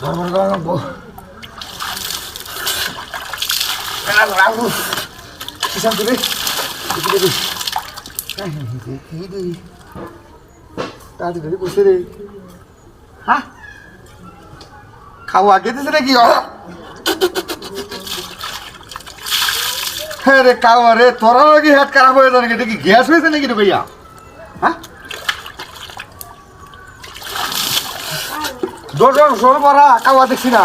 나는 뭐 나는 나는 기상들이 기들이 기들이 따들 그리고 쓰레 아 가와 게드 쓰레기요 রে কাওয়ারে তোরা নাকি হাত খারাপ হয়ে যাবে নাকি গ্যাস হয়েছে নাকি রে ভাইয়া হ্যাঁ জোর জোর জোর মারা কাওয়া দেখছি না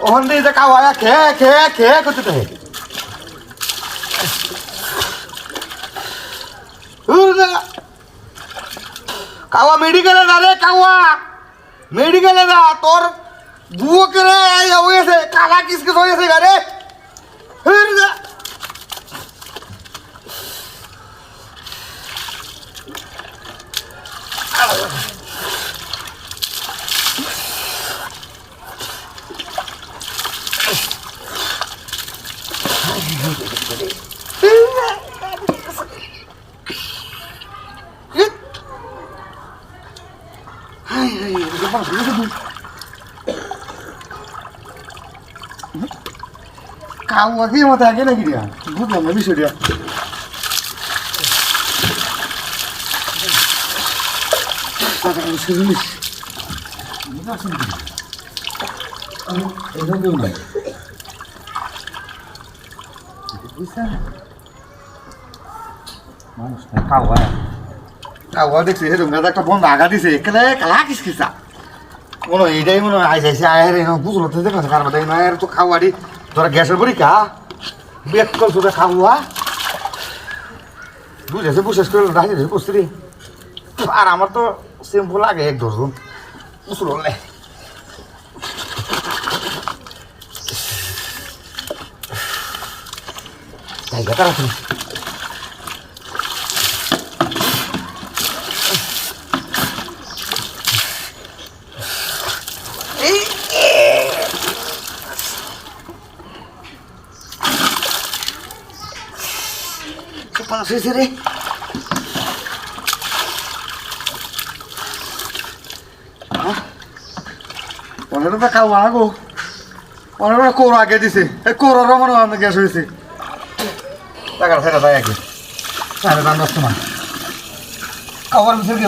ওখান দিয়ে যে কাওয়া খেয়ে খেয়ে খেয়ে করতে থাকে কাওয়া মেডিকেলে না রে কাওয়া মেডিকেলে না তোর বুকে রে এই হয়েছে কালা কিসকিস হয়েছে গারে গেছে কাউয়া দিয়ে মতো আগে নাকি রিয়া বুঝলাম না বিষয়টা সেজন্য কাওয়া দেখছি সেরকম গাছ একটা বন্ধ আগা দিছে এখানে কালা কিসকিসা মনে হয় এইটাই মনে হয় আইস আইসে আয়ের বুঝলো তো দেখলাম কার মধ্যে আয়ের তো খাওয়ারি তোরা গ্যাসের পরীক্ষা বেক করছ তো খাওয়া। বুঝেছে, বুঝেছ, করে দিয়েছে বসতি আর আমার তো সিম্পল লাগে, এক দর্জন বুঝলো লে জায়গা তাড়াতাড়ি পাশ হয়েছে রে। তো খাওয়া আগো অনেক কোর আগে দিছে। এই কোরও মনে হয় গ্যাস হয়েছে। টাকার ফেরা দেয় একদিন। সাড়ে পাঁচ দশ তোমার খাবার পিছনে কি?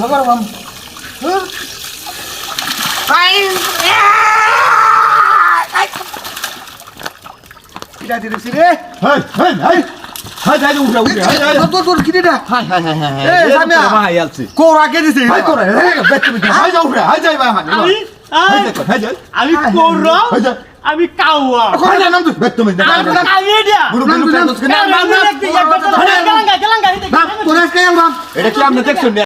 আমি কাউ আমি নাম বুঝবি না না। না তোরা কেন বাপ এটা কি আপনি দেখছেন?